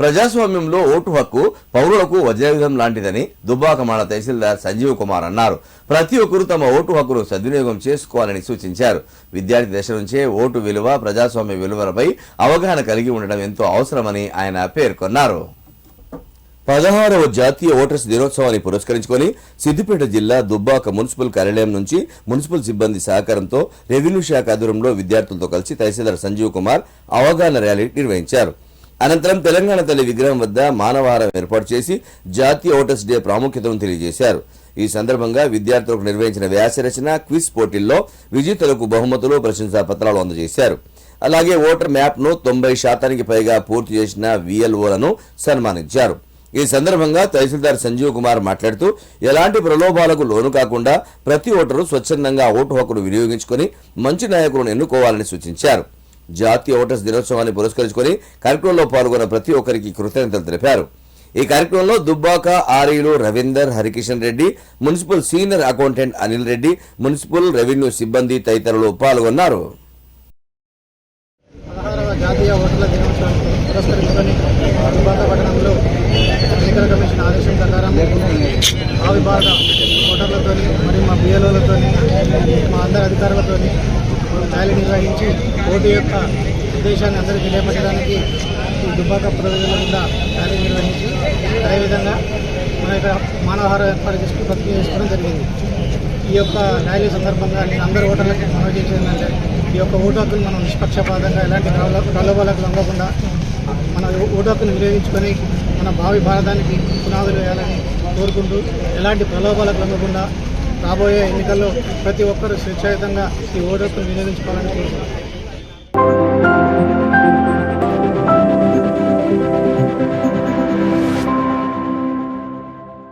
ప్రజాస్వామ్యంలో ఓటు హక్కు పౌరులకు వజ్రాయుధం లాంటిదని దుబ్బాక మన తహసీల్దార్ సంజీవ్ కుమార్ అన్నారు. ప్రతి ఒక్కరూ తమ ఓటు హక్కును సద్వినియోగం చేసుకోవాలని సూచించారు. విద్యార్థి దశ నుంచే ఓటు విలువ ప్రజాస్వామ్య విలువలపై అవగాహన కలిగి ఉండడం ఎంతో అవసరమని ఆయన పేర్కొన్నారు. పదహారవ జాతీయ ఓటర్స్ దినోత్సవాన్ని పురస్కరించుకొని సిద్దిపేట జిల్లా దుబ్బాక మున్సిపల్ కార్యాలయం నుంచి మున్సిపల్ సిబ్బంది సహకారంతో రెవెన్యూ శాఖ ఆధ్వర్యంలో విద్యార్థులతో కలిసి తహసీల్దార్ సంజీవ్ కుమార్ అవగాహన ర్యాలీ నిర్వహించారు. అనంతరం తెలంగాణ తల్లి విగ్రహం వద్ద మానవారం ఏర్పాటు చేసి జాతీయ ఓటర్స్ డే ప్రాముఖ్యతను తెలియజేశారు. ఈ సందర్భంగా విద్యార్థులకు నిర్వహించిన వ్యాసరచన క్విజ్ పోటీల్లో విజేతలకు బహుమతులు ప్రశంసా పత్రాలు అందజేశారు. అలాగే ఓటర్ మ్యాప్ను తొంభై శాతానికి పైగా పూర్తి చేసిన విఎల్ఓలను సన్మానించారు. ఈ సందర్భంగా తహసీల్దార్ సంజీవ్ కుమార్ మాట్లాడుతూ ఎలాంటి ప్రలోభాలకు లోను కాకుండా ప్రతి ఓటరు స్వచ్ఛందంగా ఓటు హక్కును వినియోగించుకొని మంచి నాయకులను ఎన్నుకోవాలని సూచించారు. జాతీయ ఓటర్స్ దినోత్సవాన్ని పురస్కరించుకొని కార్యక్రమంలో పాల్గొన్న ప్రతి ఒక్కరికి కృతజ్ఞతలు తెలిపారు. ఈ కార్యక్రమంలో Dubbaka ఆర్ఈలు Ravinder Harikishan Reddy municipal senior accountant Anil Reddy municipal revenue సిబ్బంది తదితరులు పాల్గొన్నారు. జాతీయ ఓటర్ల దినోత్సవాన్ని పురస్కరించుకొని దుబ్బాక పట్టణంలో ఎన్నికల కమిషన్ ఆదేశం ప్రకారం ఆ విభాగ మరియు మా మా అందరి అధికారులతోని ర్యాలీ నిర్వహించి ఓటు యొక్క ఉద్దేశాన్ని అందరికీ తెలియపరచడానికి ఈ దుబ్బాక ప్రజల మీద ర్యాలీ నిర్వహించి అదేవిధంగా మన యొక్క మానవహారం ఏర్పాటు చేసుకుని ప్రతిజ్ఞ చేసుకోవడం జరిగింది. ఈ యొక్క ర్యాలీ సందర్భంగా నేను అందరు ఓటర్లకు మనవి చేసేదంటే ఈ యొక్క ఓటు హక్కును మనం నిష్పక్షపాతంగా ఎలాంటి ప్రలోభాలకు లొంగకుండా మన ఓటు హక్కును వినియోగించుకొని మన భావి భారతానికి పునాదులు వేయాలని కోరుకుంటూ ఎలాంటి ప్రలోభాలకు లొంగకుండా రాబోయే ఎన్నికల్లో ప్రతి ఒక్కరూ స్వేచ్ఛాయుతంగా ఈ ఓటు వినియోగించుకోవాలని కోరుకుంటున్నాను